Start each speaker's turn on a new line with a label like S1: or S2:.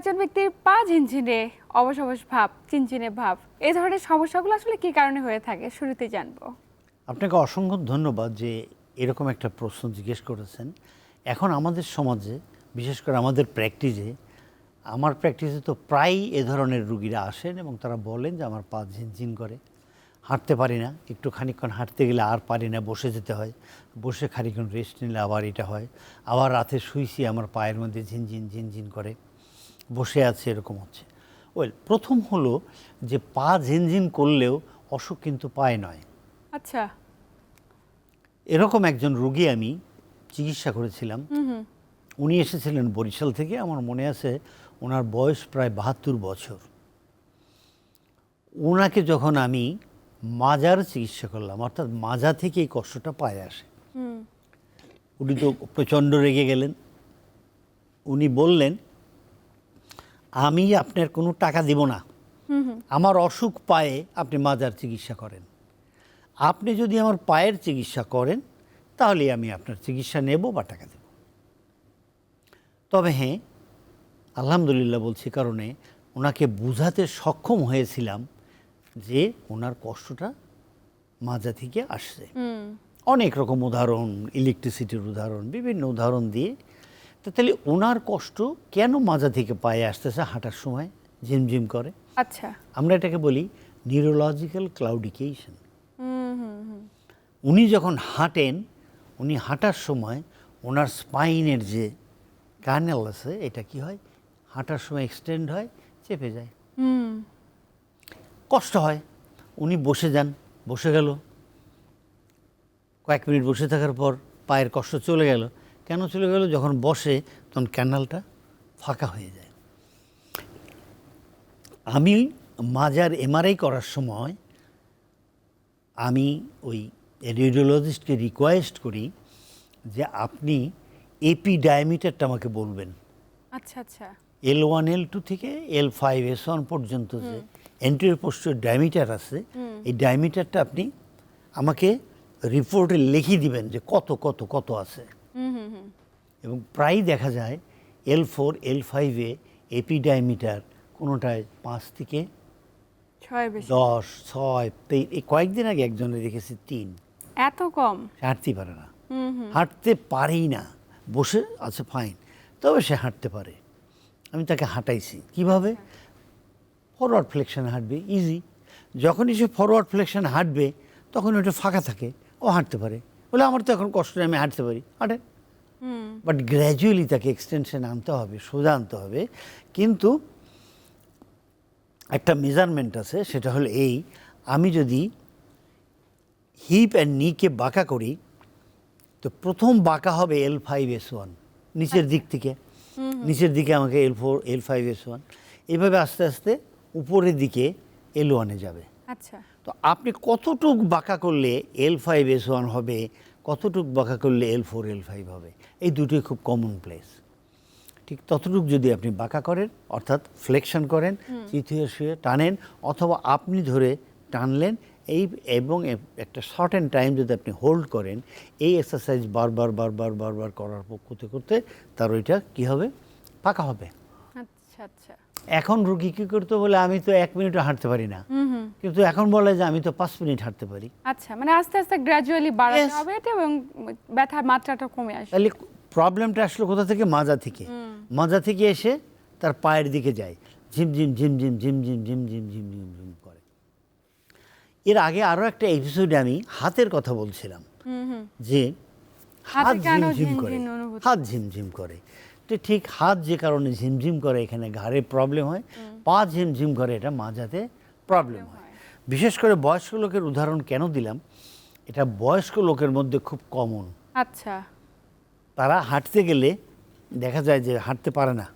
S1: একজন ব্যক্তির পা ঝিনঝিনে অবশ অবশ ভাব, চিনচিনে ভাব এই ধরনের সমস্যাগুলো আসলে কি কারণে হয়ে থাকে শুরুতে জানব।
S2: আপনাকে অসংখ্য ধন্যবাদ যে এরকম একটা প্রশ্ন জিজ্ঞেস করেছেন। এখন আমাদের সমাজে, বিশেষ করে আমাদের প্র্যাকটিসে, আমার প্র্যাকটিসে তো প্রায়ই এ ধরনের রুগীরা আসেন এবং তারা বলেন যে আমার পা ঝিনঝিন করে। হাঁটতে পারি না, একটু খানিকক্ষণ হাঁটতে গেলে আর পারি না, বসে যেতে হয়। বসে খানিকক্ষণ রেস্ট নিলে আবার এটা হয়। আবার রাতে শুইছি, আমার পায়ের মধ্যে ঝিনঝিন ঝিনঝিন করে। বসে আছে এরকম হচ্ছে। ওয়েল প্রথম হলো যে পা ঝিনঝিন করলেও অসুখ কিন্তু পায় নয়।
S1: আচ্ছা।
S2: এরকম একজন রুগী আমি চিকিৎসা করেছিলাম। উনি এসেছিলেন বরিশাল থেকে আমার মনে আছে ওনার বয়স প্রায় বাহাত্তর বছর। ওনাকে যখন আমি মাজার চিকিৎসা করলাম অর্থাৎ মাজা থেকে এই কষ্টটা পায়ে আসে। উনি তো প্রচণ্ড রেগে গেলেন। উনি বললেন আমি আপনার কোনো টাকা দিব না। আমার অসুখ পায়ে আপনি মাজার চিকিৎসা করেন। আপনি যদি আমার পায়ের চিকিৎসা করেন তাহলে আমি আপনার চিকিৎসা নেব বা টাকা দেব। তবে হ্যাঁ আলহামদুলিল্লাহ বলছি কারণে ওনাকে বুঝাতে সক্ষম হয়েছিলাম যে ওনার কষ্টটা মাজা থেকে আসছে। অনেক রকম উদাহরণ ইলেকট্রিসিটির উদাহরণ বিভিন্ন উদাহরণ দিয়ে তো তাহলে ওনার কষ্ট কেন মাজা থেকে পায়ে আসতেছে হাঁটার সময়? ঝিমঝিম করে।
S1: আচ্ছা।
S2: আমরা এটাকে বলি নিউরোলজিক্যাল ক্লাউডিকেশন উনি যখন হাঁটেন উনি হাঁটার সময় ওনার স্পাইনের যে কার্নেল আছে এটা কি হয়? হাঁটার সময় এক্সটেন্ড হয় চেপে যায়।
S1: হুম।
S2: কষ্ট হয়। উনি বসে যান বসে গেল। কয়েক মিনিট বসে থাকার পর পায়ের কষ্ট চলে গেল। কেন চলে গেল? যখন বসে তখন ক্যানালটা ফাঁকা হয়ে যায়। আমি মাজার এমআরআই করার সময় আমি ওই রেডিওলজিস্টকে রিকোয়েস্ট করি যে আপনি এপি ডায়ামিটারটা আমাকে বলবেন।
S1: আচ্ছা আচ্ছা।
S2: এল ওয়ান এল টু থেকে এল ফাইভ এস ওয়ান পর্যন্ত যে এন্ট্রির পোস্টের ডায়ামিটার আছে এই ডায়ামিটারটা আপনি আমাকে রিপোর্টে লিখে দিবেন যে কত কত কত আছে। এবং প্রায়ই দেখা যায় এল ফোর এল ফাইভে এপি ডায়ামিটার কোনোটায় পাঁচ থেকে
S1: ছয়
S2: দশ ছয় তেই এই কয়েকদিন আগে একজনে দেখেছি তিন।
S1: এত কম?
S2: হাঁটতেই পারে না। হাঁটতে পারেই না। বসে আছে ফাইন তবে সে হাঁটতে পারে। আমি তাকে হাঁটাইছি। কীভাবে? ফরওয়ার্ড ফ্লেকশন হাঁটবে ইজি যখনই সে ফরওয়ার্ড ফ্লেকশন হাঁটবে তখন ওটা ফাঁকা থাকে। ও হাঁটতে পারে। বলে আমার তো এখন কষ্ট নেই আমি হাঁটতে পারি। হাঁটে। বাট গ্র্যাজুয়ালি তাকে এক্সটেনশন আনতে হবে সোজা আনতে হবে। কিন্তু একটা মেজারমেন্ট আছে সেটা হলো এই আমি যদি হিপ অ্যান্ড নিকে বাঁকা করি তো প্রথম বাঁকা হবে এল ফাইভ এস ওয়ান নিচের দিক থেকে। নিচের দিকে আমাকে L four L five S one এইভাবে আস্তে আস্তে উপরের দিকে এল ওয়ানে যাবে।
S1: আচ্ছা।
S2: তো আপনি কতটুক বাঁকা করলে এল ফাইভ এস ওয়ান হবে কতটুক বাঁকা করলে এল ফোর এল ফাইভ হবে? এই দুটোই খুব কমন প্লেস ঠিক ততটুক যদি আপনি বাঁকা করেন অর্থাৎ ফ্লেকশন করেন চিথিয়ে শুয়ে টানেন অথবা আপনি ধরে টানলেন এই এবং একটা শর্ট অ্যান্ড টাইম যদি আপনি হোল্ড করেন এই এক্সারসাইজ বারবার বারবার বারবার করার করতে করতে তার ওইটা কী হবে? পাকা হবে।
S1: আচ্ছা আচ্ছা।
S2: এখন রুগী কি করতে বলে আমি তো এক মিনিটও হাঁটতে পারি না কিন্তু এখন বলে যে আমি তো পাঁচ মিনিট হাঁটতে পারি
S1: আচ্ছা মানে আস্তে আস্তে গ্র্যাজুয়ালি বাড়াতে হবে এটা এবং ব্যথার মাত্রাটা কমে আসবে
S2: তাহলে প্রবলেমটা আসলো কোথা থেকে মাজা থেকে মাজা থেকে এসে তার পায়ের দিকে যায় ঝিমঝিম ঝিমঝিম ঝিমঝিম ঝিমঝিম ঝিমঝিম ঝিম করে এর আগে আরও একটা এপিসোডে আমি হাতের কথা বলছিলাম যে
S1: হাতে
S2: ঝিমঝিম করে। হাত ঝিমঝিম করে। তো ঠিক হাত যে কারণে ঝিমঝিম করে এখানে ঘাড়ে প্রবলেম হয় পা ঝিমঝিম করে এটা মাজাতে প্রবলেম হয়। বিশেষ করে বয়স্ক লোকের উদাহরণ কেন দিলাম? এটা বয়স্ক লোকের মধ্যে খুব কমন
S1: আচ্ছা।
S2: তারা হাঁটতে গেলে দেখা যায় যে হাঁটতে পারে না।